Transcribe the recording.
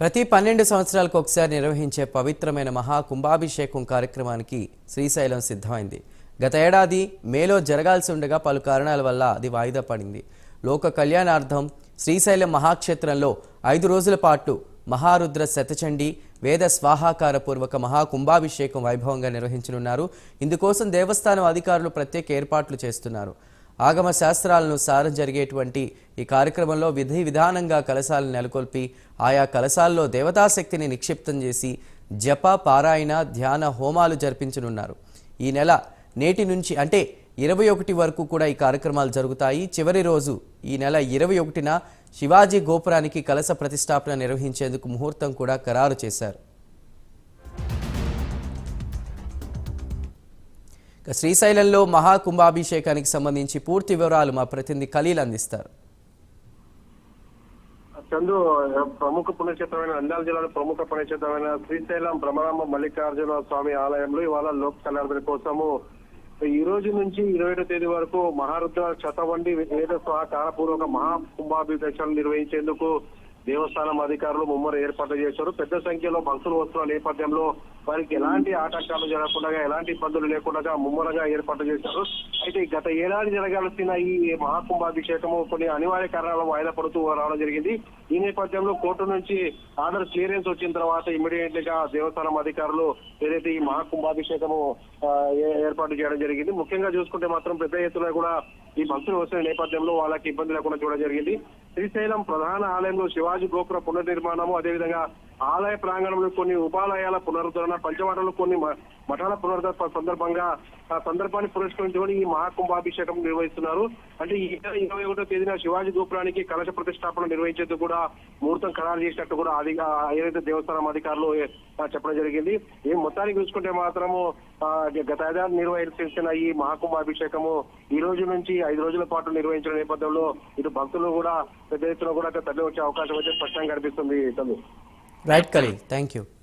ప్రతి పన్నెండు సంవత్సరాలకు ఒకసారి నిర్వహించే పవిత్రమైన మహా కుంభాభిషేకం కార్యక్రమానికి శ్రీశైలం సిద్ధమైంది. గత ఏడాది మేలో జరగాల్సి ఉండగా పలు కారణాల వల్ల అది వాయిదా పడింది. లోక కళ్యాణార్థం శ్రీశైలం మహాక్షేత్రంలో ఐదు రోజుల పాటు మహారుద్ర శతచండి వేద స్వాహాకార పూర్వక మహాకుంభాభిషేకం వైభవంగా నిర్వహించనున్నారు. ఇందుకోసం దేవస్థానం అధికారులు ప్రత్యేక ఏర్పాట్లు చేస్తున్నారు. ఆగమ శాస్త్రాలను సారం జరిగేటువంటి ఈ కార్యక్రమంలో విధి విధానంగా కలశాలను నెలకొల్పి ఆయా కలశాల్లో దేవతాశక్తిని నిక్షిప్తం చేసి జప పారాయణ ధ్యాన హోమాలు జరిపించనున్నారు. ఈ నెల నేటి నుంచి అంటే ఇరవై ఒకటి వరకు కూడా ఈ కార్యక్రమాలు జరుగుతాయి. చివరి రోజు ఈ నెల ఇరవై ఒకటిన శివాజీ గోపురానికి కలశ ప్రతిష్టాపన నిర్వహించేందుకు ముహూర్తం కూడా ఖరారు చేశారు. శ్రీశైలంలో మహాకుంభాభిషేకానికి సంబంధించి పూర్తి వివరాలు మా ప్రతినిధి ఖలీల్ అందిస్తారు. చందు ప్రముఖ పుణ్యక్షేత్రమైన నంద్యాల జిల్లాలో ప్రముఖ పుణ్యక్షేత్రమైన శ్రీశైలం బ్రహ్మరామ మల్లికార్జున స్వామి ఆలయంలో ఇవాళ లోక్ కళ్యాణ కోసము ఈ రోజు నుంచి ఇరవై ఏడో తేదీ వరకు మహారుద్ర శతవండి వేద సహకారపూర్వక మహా కుంభాభిషేకాలు నిర్వహించేందుకు దేవస్థానం అధికారులు ముమ్మరు ఏర్పాట్లు చేశారు. పెద్ద సంఖ్యలో భక్తులు వస్తున్న నేపథ్యంలో వారికి ఎలాంటి ఆటంకాలు జరగకుండా ఎలాంటి ఇబ్బందులు లేకుండా ముమ్మరంగా ఏర్పాట్లు చేశారు. అయితే గత ఏడాది జరగాల్సిన ఈ మహాకుంభాభిషేకము కొన్ని అనివార్య కారణాల వాయిదా పడుతూ రావడం జరిగింది. ఈ నేపథ్యంలో కోర్టు నుంచి ఆర్డర్ క్లియరెన్స్ వచ్చిన తర్వాత ఇమీడియట్గా దేవస్థానం అధికారులు ఏదైతే ఈ మహాకుంభాభిషేకము ఏర్పాటు చేయడం జరిగింది. ముఖ్యంగా చూసుకుంటే మాత్రం పెద్ద ఎత్తున కూడా ఈ భక్తులు వస్తున్న నేపథ్యంలో వాళ్ళకి ఇబ్బంది లేకుండా చూడడం జరిగింది. శ్రీశైలం ప్రధాన ఆలయంలో శివాజీ గోపుర పునర్నిర్మాణము అదేవిధంగా ఆలయ ప్రాంగణంలో కొన్ని ఉపాలయాల పునరుద్ధరణ పంచవాటంలో కొన్ని మ- మఠాల పునరుద్ధరణ సందర్భంగా ఆ సందర్భాన్ని పురస్కరించుకొని ఈ మహాకుంభాభిషేకం నిర్వహిస్తున్నారు. అంటే ఈ ఇరవై ఒకటో తేదీన శివాజీ గోపురానికి కలశ ప్రతిష్టాపన నిర్వహించేందుకు కూడా ముహూర్తం ఖరారు చేసినట్టు కూడా అది ఏదైతే దేవస్థానం అధికారులు చెప్పడం జరిగింది. ఈ మొత్తానికి చూసుకుంటే మాత్రము గత ఏడాది నిర్వహించిన ఈ మహాకుంభాభిషేకము ఈ రోజు నుంచి ఐదు రోజుల పాటు నిర్వహించిన నేపథ్యంలో ఇటు భక్తులు కూడా పెద్ద ఎత్తున కూడా తరలి వచ్చే అవకాశం అయితే స్పష్టంగా కనిపిస్తుంది Chandu Right, Khalil. Thank you.